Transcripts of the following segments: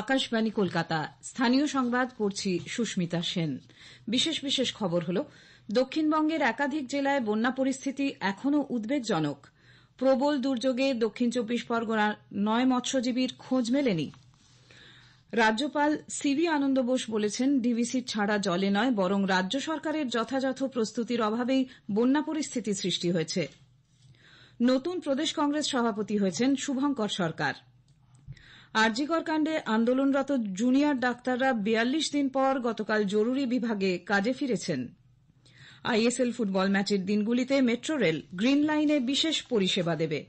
আকাশবাণী কলকাতা। স্থানীয় সংবাদ পড়ছি সুস্মিতা সেন। বিশেষ বিশেষ খবর হল, দক্ষিণবঙ্গের একাধিক জেলায় বন্যা পরিস্থিতি এখনও উদ্বেগজনক। প্রবল দুর্যোগে দক্ষিণ চব্বিশ পরগনার নয় মৎস্যজীবীর খোঁজ মেলেনি। রাজ্যপাল সিভি আনন্দ বোস বলেছেন ডিভিসির ছাড়া জলে নয়, বরং রাজ্য সরকারের যথাযথ প্রস্তুতির অভাবেই বন্যা পরিস্থিতি সৃষ্টি হয়েছে। নতুন প্রদেশ কংগ্রেস সভাপতি হয়েছেন শুভঙ্কর সরকার। আরজিকর কাণ্ডে আন্দোলনরত জুনিয়র ডাক্তাররা বিয়াল্লিশ দিন পর গতকাল জরুরি বিভাগে কাজে ফিরেছেন। আইএসএল ফুটবল ম্যাচের দিনগুলিতে মেট্রো রেল গ্রিন লাইনে বিশেষ পরিষেবা দেবে।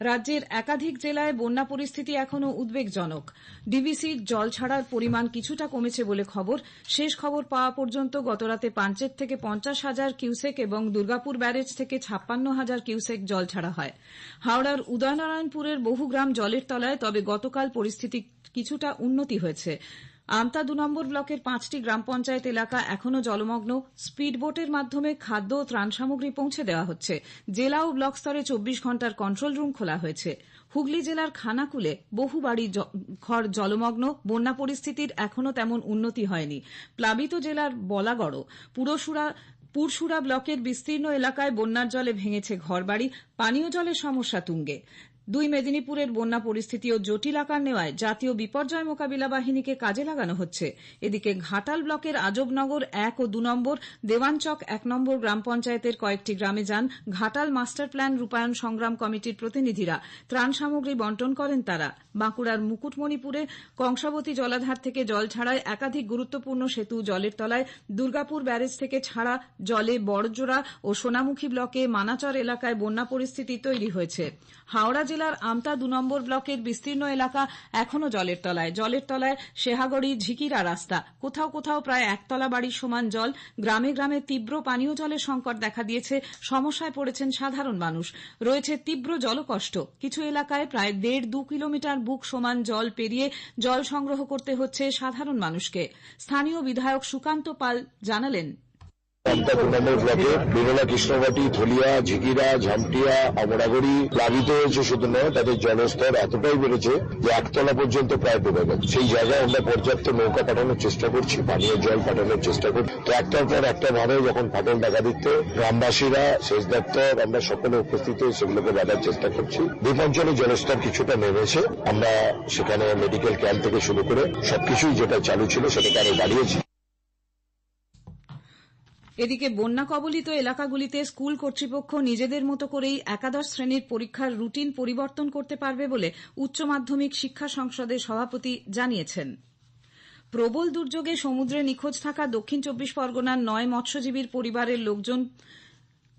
রাজ্যের একাধিক জেলায় বন্যা পরিস্থিতি এখনও উদ্বেগজনক। ডিভিসির জল ছাড়ার পরিমাণ কিছুটা কমেছে বলে খবর। শেষ খবর পাওয়া পর্যন্ত গতরাতে পাঞ্চেত থেকে পঞ্চাশ হাজার কিউসেক এবং দুর্গাপুর ব্যারেজ থেকে ছাপ্পান্ন হাজার কিউসেক জল ছাড়া হয়। হাওড়ার উদয়নারায়ণপুরের বহু গ্রাম জলের তলায় তবে গতকাল পরিস্থিতি কিছুটা উন্নতি হয়েছে। আমতা দু নম্বর ব্লকের পাঁচটি গ্রাম পঞ্চায়েত এলাকা এখনও জলমগ্ন। স্পিডবোটের মাধ্যমে খাদ্য ও ত্রাণ সামগ্রী পৌঁছে দেওয়া হচ্ছে। জেলা ও ব্লক স্তরে চব্বিশ ঘণ্টার কন্ট্রোল রুম খোলা হয়েছে। হুগলি জেলার খানাকুলে বহু বাড়ি ঘর জলমগ্ন। বন্যা পরিস্থিতির এখনও তেমন উন্নতি হয়নি। প্লাবিত জেলার বলাগড় পুরসুরা ব্লকের বিস্তীর্ণ এলাকায় বন্যার জলে ভেঙেছে ঘরবাড়ি। পানীয় জলের সমস্যা তুঙ্গে। দুই মেদিনীপুরের বন্যা পরিস্থিতিও জটিল আকার নেওয়ায় জাতীয় বিপর্যয় মোকাবিলা বাহিনীকে কাজে লাগানো হচ্ছে। এদিকে ঘাটাল ব্লকের আজবনগর এক ও দু নম্বর, দেওয়ানচক এক নম্বর গ্রাম পঞ্চায়েতের কয়েকটি গ্রামে যান ঘাটাল মাস্টার প্ল্যান রূপায়ণ সংগ্রাম কমিটির প্রতিনিধিরা। ত্রাণ সামগ্রী বন্টন করেন তারা। বাঁকুড়ার মুকুটমণিপুরে কংসাবতী জলাধার থেকে জল ছাড়ায় একাধিক গুরুত্বপূর্ণ সেতু জলের তলায় দুর্গাপুর ব্যারেজ থেকে ছাড়া জলে বড়জোড়া ও সোনামুখী ব্লকে মানাচর এলাকায় বন্যা পরিস্থিতি তৈরি হয়েছে। হাওড়া জেলার আমতা দু নম্বর ব্লকের বিস্তীর্ণ এলাকা এখনও জলের তলায়। জলের তলায় শেহাগড়ি, ঝিকিরা রাস্তা। কোথাও কোথাও প্রায় একতলা বাড়ির সমান জল। গ্রামে গ্রামে তীব্র পানীয় জলের সংকট দেখা দিয়েছে। সমস্যায় পড়েছেন সাধারণ মানুষ। রয়েছে তীব্র জলকষ্ট। কিছু এলাকায় প্রায় দেড় দু কিলোমিটার বুক সমান জল পেরিয়ে জল সংগ্রহ করতে হচ্ছে সাধারণ মানুষকে। স্থানীয় বিধায়ক সুকান্ত পাল জানালেন। আমতা তৃণমূল ব্লকে বিরলা কৃষ্ণবাটি ধলিয়া, ঝিকিরা, ঝামটিয়া আমরাগড়ি প্লাবিত হয়েছে শুধু নয়, তাদের জলস্তর এতটাই বেড়েছে যে একতলা পর্যন্ত প্রায় ডুবে গেছে। সেই জায়গায় আমরা পর্যাপ্ত নৌকা পাঠানোর চেষ্টা করছি, পানীয় জল পাঠানোর চেষ্টা করছি। তো একটার পর একটা ভাবে যখন ফাটল দেখা দিচ্ছে, গ্রামবাসীরা, সেচ দপ্তর, আমরা সকলে উপস্থিত সেগুলোকে বাঁধার চেষ্টা করছি। দ্বীপাঞ্চলে জলস্তর কিছুটা নেমেছে। আমরা সেখানে মেডিকেল ক্যাম্প থেকে শুরু করে সবকিছুই যেটা চালু ছিল সেটাকে আরও বাড়িয়েছি। এদিকে বন্যা কবলিত এলাকাগুলিতে স্কুল কর্তৃপক্ষ নিজেদের মতো করেই একাদশ শ্রেণির পরীক্ষার রুটিন পরিবর্তন করতে পারবে বলে উচ্চ মাধ্যমিক শিক্ষা সংসদের সভাপতি জানিয়েছেন। প্রবল দুর্যোগে সমুদ্রে নিখোঁজ থাকা দক্ষিণ চব্বিশ পরগনার নয় মৎস্যজীবীর পরিবারের লোকজন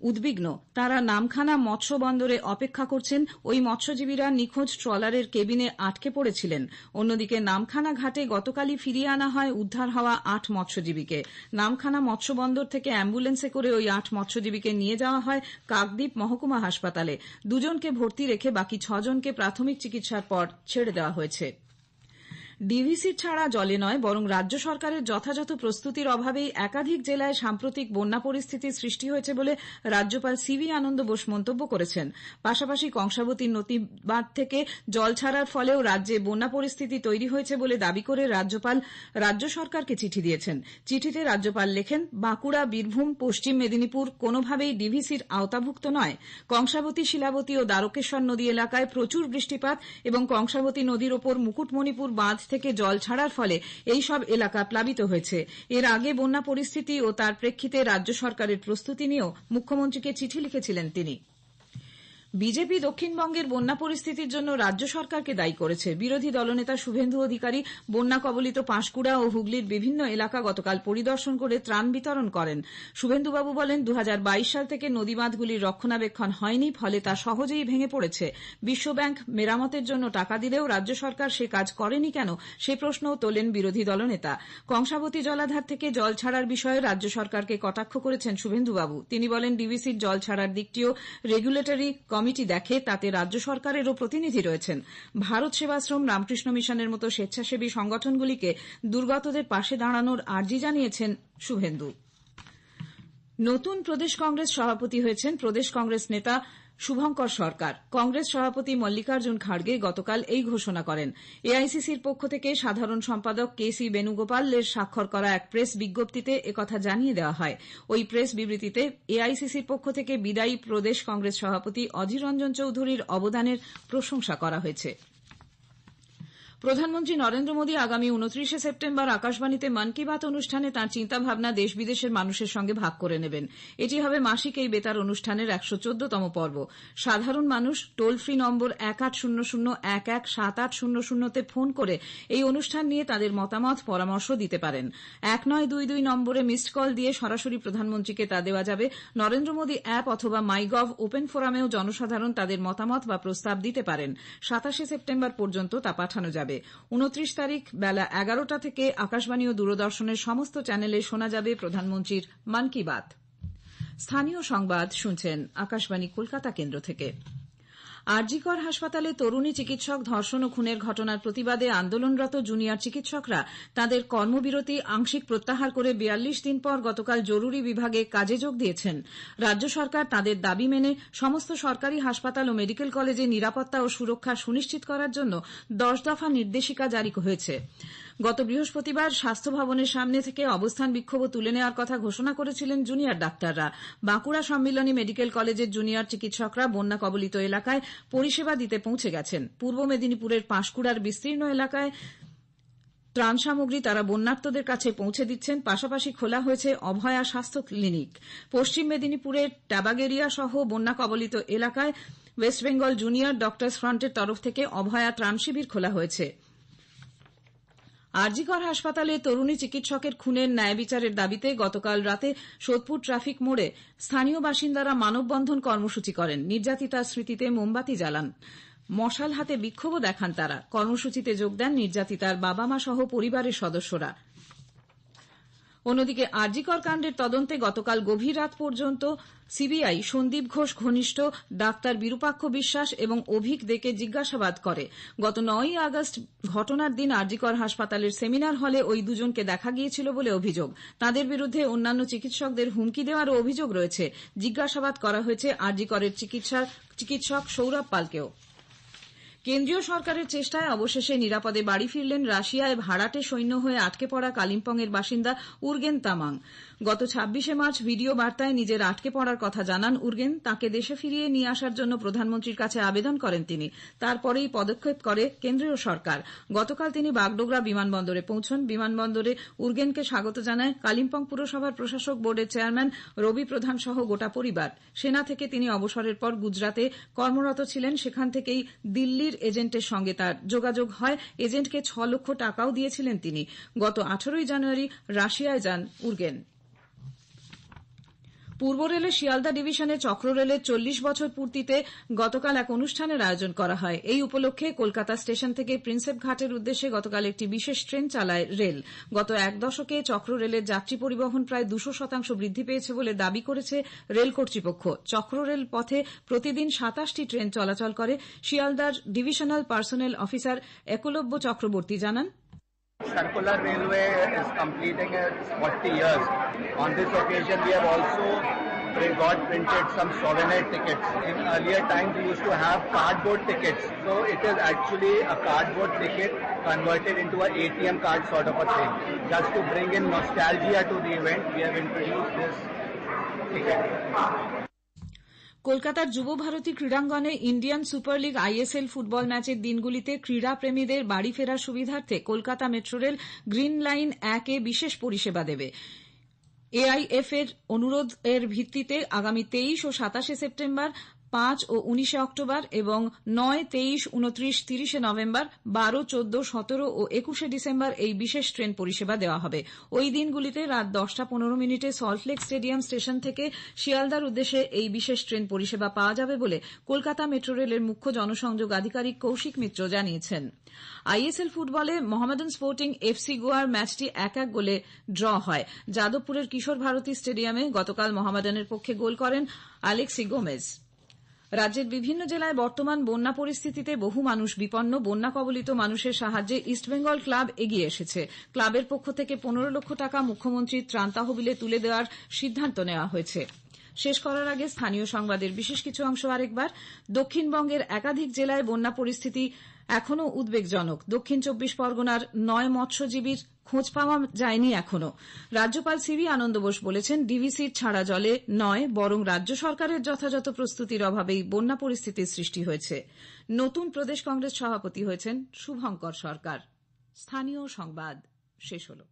উদ্বিগ্ন। তারা নামখানা মৎস্য বন্দরে অপেক্ষা করছেন। ওই মৎস্যজীবীরা নিখোঁজ ট্রলারের কেবিনে আটকে পড়েছিলেন। অন্যদিকে নামখানা ঘাটে গতকালই ফিরিয়ে আনা হয় উদ্ধার হওয়া আট মৎস্যজীবীকে। নামখানা মৎস্য বন্দর থেকে অ্যাম্বুলেন্সে করে ওই আট মৎস্যজীবীকে নিয়ে যাওয়া হয় কাকদ্বীপ মহকুমা হাসপাতালে। দুজনকে ভর্তি রেখে বাকি ছজনকে প্রাথমিক চিকিৎসার পর ছেড়ে দেওয়া হয়েছে। ডিভিসির ছাড়া জলে নয়, বরং রাজ্য সরকারের যথাযথ প্রস্তুতির অভাবেই একাধিক জেলায় সাম্প্রতিক বন্যা পরিস্থিতির সৃষ্টি হয়েছে বলে রাজ্যপাল সিভি আনন্দ বোস মন্তব্য করেছেন। পাশাপাশি কংসাবতীর নদীবাঁধ থেকে জল ছাড়ার ফলেও রাজ্যে বন্যা পরিস্থিতি তৈরি হয়েছে বলে দাবি করে রাজ্যপাল রাজ্য সরকারকে চিঠি দিয়েছেন। চিঠিতে রাজ্যপাল লেখেন, বাঁকুড়া, বীরভূম, পশ্চিম মেদিনীপুর কোনোভাবেই ডিভিসির আওতাভুক্ত নয়। কংসাবতী শিলাবতী ও দ্বারকেশ্বর নদী এলাকায় প্রচুর বৃষ্টিপাত এবং কংসাবতী নদীর ওপর মুকুটমণিপুর বাঁধ থেকে জল ছাড়ার ফলে এই সব এলাকা প্লাবিত হয়েছে। এর আগে বন্যা পরিস্থিতি ও তার প্রেক্ষিতে রাজ্য সরকারের প্রস্তুতি নিয়েও মুখ্যমন্ত্রীকে চিঠি লিখেছিলেন তিনি। বিজেপি দক্ষিণবঙ্গের বন্যা পরিস্থিতির জন্য রাজ্য সরকারকে দায়ী করেছে। বিরোধী দলনেতা শুভেন্দু অধিকারী বন্যা কবলিত পাঁশকুড়া ও হুগলির বিভিন্ন এলাকা গতকাল পরিদর্শন করে ত্রাণ বিতরণ করেন। শুভেন্দুবাবু বলেন দু হাজার বাইশ সাল থেকে নদীবাঁধগুলির রক্ষণাবেক্ষণ হয়নি, ফলে তা সহজেই ভেঙে পড়েছে। বিশ্বব্যাংক মেরামতের জন্য টাকা দিলেও রাজ্য সরকার সে কাজ করেনি কেন, সে প্রশ্নও তোলেন বিরোধী দলনেতা। কংসাবতী জলাধার থেকে জল ছাড়ার বিষয়ে রাজ্য সরকারকে কটাক্ষ করেছেন শুভেন্দুবাবু। তিনি বলেন ডিভিসির জল ছাড়ার দিকটিও রেগুলেটরি কমিটি দেখে তাতে রাজ্য সরকারেরও প্রতিনিধি রয়েছেন। ভারত সেবাশ্রম রামকৃষ্ণ মিশনের মতো স্বেচ্ছাসেবী সংগঠনগুলিকে দুর্গতদের পাশে দাঁড়ানোর আর্জি জানিয়েছেন শুভেন্দু। নতুন প্রদেশ কংগ্রেস সভাপতি হয়েছেন প্রদেশ কংগ্রেস নেতা শুভঙ্কর সরকার। কংগ্রেস সভাপতি মল্লিকার্জুন খাড়গে গতকাল এই ঘোষণা করেন। এআইসিসির পক্ষ থেকে সাধারণ সম্পাদক কে সি বেণুগোপালের স্বাক্ষর করা এক প্রেস বিজ্ঞপ্তিতে একথা জানিয়ে দেওয়া হয়। ওই প্রেস বিবৃতিতে এআইসিসির পক্ষ থেকে বিদায়ী প্রদেশ কংগ্রেস সভাপতি অধীর রঞ্জন চৌধুরীর অবদানের প্রশংসা করা হয়েছে। প্রধানমন্ত্রী নরেন্দ্র মোদী আগামী উনত্রিশে সেপ্টেম্বর আকাশবাণীতে মন কি বাত অনুষ্ঠানে তাঁর চিন্তাভাবনা দেশ বিদেশের মানুষের সঙ্গে ভাগ করে নেবেন। এটি হবে মাসিক এই বেতার অনুষ্ঠানের একশো চোদ্দতম পর্ব। সাধারণ মানুষ টোল ফ্রি নম্বর এক আট শূন্য শূন্য এক এক সাত আট শূন্য শূন্যতে ফোন করে এই অনুষ্ঠান নিয়ে তাদের মতামত, পরামর্শ দিতে পারেন। এক নয় দুই দুই নম্বরে মিসড কল দিয়ে সরাসরি প্রধানমন্ত্রীকে তা দেওয়া যাবে। নরেন্দ্র মোদী অ্যাপ অথবা মাই গভ ওপেন ফোরামেও জনসাধারণ তাদের মতামত বা প্রস্তাব দিতে পারেন। সাতাশে সেপ্টেম্বর পর্যন্ত তা পাঠানো যাবে। উনত্রিশ তারিখ বেলা এগারোটা থেকে আকাশবাণী ও দূরদর্শনের সমস্ত চ্যানেলে শোনা যাবে প্রধানমন্ত্রীর মন কি বাত। আরজিকর হাসপাতালে তরুণী চিকিৎসক ধর্ষণ ও খুনের ঘটনার প্রতিবাদে আন্দোলনরত জুনিয়র চিকিৎসকরা তাদের কর্মবিরতি আংশিক প্রত্যাহার করে বিয়াল্লিশ দিন পর গতকাল জরুরি বিভাগে কাজে যোগ দিয়েছেন। রাজ্য সরকার তাদের দাবি মেনে সমস্ত সরকারি হাসপাতাল ও মেডিকেল কলেজে নিরাপত্তা ও সুরক্ষা সুনিশ্চিত করার জন্য দশ দফা নির্দেশিকা জারি হয়েছে গত বৃহস্পতিবার স্বাস্থ্য ভবনের সামনে থেকে অবস্থান বিক্ষোভ তুলে নেওয়ার কথা ঘোষণা করেছিলেন জুনিয়র ডাক্তাররা। বাঁকুড়া সম্মিলনী মেডিকেল কলেজের জুনিয়র চিকিৎসকরা বন্যা কবলিত এলাকায় পরিষেবা দিতে পৌঁছে গেছেন। পূর্ব মেদিনীপুরের পাঁশকুড়ার বিস্তীর্ণ এলাকায় ত্রাণ সামগ্রী তারা বন্যার্তদের কাছে পৌঁছে দিচ্ছেন, পাশাপাশি খোলা হয়েছে অভয়া স্বাস্থ্য ক্লিনিক। পশ্চিম মেদিনীপুরের ট্যাবাগেরিয়া সহ বন্যা কবলিত এলাকায় ওয়েস্টবেঙ্গল জুনিয়র ডক্টর্স ফ্রন্টের তরফ থেকে অভয়া ত্রাণ শিবির খোলা হয়েছে। আরজিকর হাসপাতালে তরুণী চিকিৎসকের খুনের ন্যায় বিচারের দাবিতে গতকাল রাতে সোদপুর ট্রাফিক মোড়ে স্থানীয় বাসিন্দারা মানববন্ধন কর্মসূচি করেন। নির্যাতিতার স্মৃতিতে মোমবাতি জ্বালান। মশাল হাতে বিক্ষোভও দেখান তারা। কর্মসূচিতে যোগ দেন নির্যাতিতার বাবা মা সহ পরিবারের সদস্যরা। অন্যদিকে আরজিকর কাণ্ডের তদন্তে গতকাল গভীর রাত পর্যন্ত সিবিআই সন্দীপ ঘোষ ঘনিষ্ঠ ডাক্তার বিরূপাক্ষ বিশ্বাস এবং অভিক দেকে জিজ্ঞাসাবাদ করে। গত নয়ই আগস্ট ঘটনার দিন আরজিকর হাসপাতালের সেমিনার হলে ওই দুজনকে দেখা গিয়েছিল বলে অভিযোগ। তাদের বিরুদ্ধে অন্যান্য চিকিৎসকদের হুমকি দেওয়ারও অভিযোগ রয়েছে। জিজ্ঞাসাবাদ করা হয়েছে আরজিকরের চিকিৎসক সৌরভ পালকেও। কেন্দ্রীয় সরকারের চেষ্টায় অবশেষে নিরাপদে বাড়ি ফিরলেন রাশিয়ায় ভাড়াটে সৈন্য হয়ে আটকে পড়া কালিম্পং এর বাসিন্দা উর্গেন তামাং। গত ছাব্বিশে মার্চ ভিডিও বার্তায় নিজের আটকে পড়ার কথা জানান উর্গেন। তাকে দেশে ফিরিয়ে নিয়ে আসার জন্য প্রধানমন্ত্রীর কাছে আবেদন করেন তিনি। তারপরেই পদক্ষেপ করে কেন্দ্রীয় সরকার। গতকাল তিনি বাগডোগরা বিমানবন্দরে পৌঁছন। বিমানবন্দরে উর্গেনকে স্বাগত জানায় কালিম্পং পুরসভার প্রশাসক বোর্ডের চেয়ারম্যান রবি প্রধান সহ গোটা পরিবার। সেনা থেকে তিনি অবসরের পর গুজরাতে কর্মরত ছিলেন। সেখান থেকেই দিল্লির এজেন্টের সঙ্গে তার যোগাযোগ হয়। এজেন্টকে ছ লক্ষ টাকাও দিয়েছিলেন তিনি। গত আঠারোই জানুয়ারি রাশিয়ায় যান উর্গেন। পূর্ব রেলের শিয়ালদা ডিভিশনে চক্র রেলের চল্লিশ বছর পূর্তিতে গতকাল এক অনুষ্ঠানের আয়োজন করা হয়। এই উপলক্ষে কলকাতা স্টেশন থেকে প্রিন্সেপ ঘাটের উদ্দেশ্যে গতকাল একটি বিশেষ ট্রেন চালায় রেল। গত এক দশকে চক্র রেলের যাত্রী পরিবহন প্রায় দুশো শতাংশ বৃদ্ধি পেয়েছে বলে দাবি করেছে রেল কর্তৃপক্ষ। চক্র রেল পথে প্রতিদিন সাতাশটি ট্রেন চলাচল করে। শিয়ালদার divisional personnel officer Eklavya Chakraborty জানান Circular Railway is completing its 40 years. On this occasion, we have also got printed some souvenir tickets. In earlier times, we used to have cardboard tickets. So it is actually a cardboard ticket converted into an ATM card sort of a thing. Just to bring in nostalgia to the event, we have introduced this ticket. কলকাতার Yuva Bharati ক্রীড়াঙ্গনে Indian super league ISL football ম্যাচের দিনগুলিতে ক্রীড়া প্রেমীদের বাড়ি ফেরার সুবিধার্থে Kolkata metro rail green line এক এ বিশেষ পরিষেবা দেবে। এআইএফ এর অনুরোধের ভিত্তিতে আগামী তেইশ ও সাতাশে সেপ্টেম্বর পাঁচ ও উনিশে অক্টোবর এবং নয়, তেইশ, উনত্রিশ, তিরিশে নভেম্বর, বারো, চোদ্দ, সতেরো ও একুশে ডিসেম্বর এই বিশেষ ট্রেন পরিষেবা দেওয়া হবে। ওই দিনগুলিতে রাত দশটা পনেরো মিনিটে সল্টলেক স্টেডিয়াম স্টেশন থেকে শিয়ালদার উদ্দেশ্যে এই বিশেষ ট্রেন পরিষেবা পাওয়া যাবে বলে কলকাতা মেট্রো রেলের মুখ্য জনসংযোগ আধিকারিক কৌশিক মিত্র জানিয়েছেন। আইএসএল ফুটবলে মোহামেডান স্পোর্টিং এফসি গোয়ার ম্যাচটি এক এক গোলে ড্র হয়। যাদবপুরের কিশোর ভারতী স্টেডিয়ামে গতকাল মোহামেডানের পক্ষে গোল করেন আলেক্সি গোমেজ। রাজ্যের বিভিন্ন জেলায় বর্তমান বন্যা পরিস্থিতিতে বহু মানুষ বিপন্ন বন্যা কবলিত মানুষের সাহায্যে ইস্টবেঙ্গল ক্লাব এগিয়ে এসেছে। ক্লাবের পক্ষ থেকে পনেরো লক্ষ টাকা মুখ্যমন্ত্রীর ত্রাণ তহবিলে তুলে দেওয়ার সিদ্ধান্ত নেওয়া হয়েছে। শেষ করার আগে স্থানীয় সংবাদের বিশেষ কিছু অংশ আরেকবার। দক্ষিণবঙ্গের একাধিক জেলায় বন্যা পরিস্থিতি এখনও উদ্বেগজনক। দক্ষিণ চব্বিশ পরগনার নয় মৎস্যজীবীর খোঁজ পাওয়া যায়নি এখনও। রাজ্যপাল সিবি আনন্দ বোস বলেছেন, ডিভিসির ছাড়া জলে নয়, বরং রাজ্য সরকারের যথাযথ প্রস্তুতির অভাবেই বন্যা পরিস্থিতির সৃষ্টি হয়েছে। নতুন প্রদেশ কংগ্রেস সভাপতি হয়েছেন শুভঙ্কর সরকার। স্থানীয় সংবাদ শেষ হলো।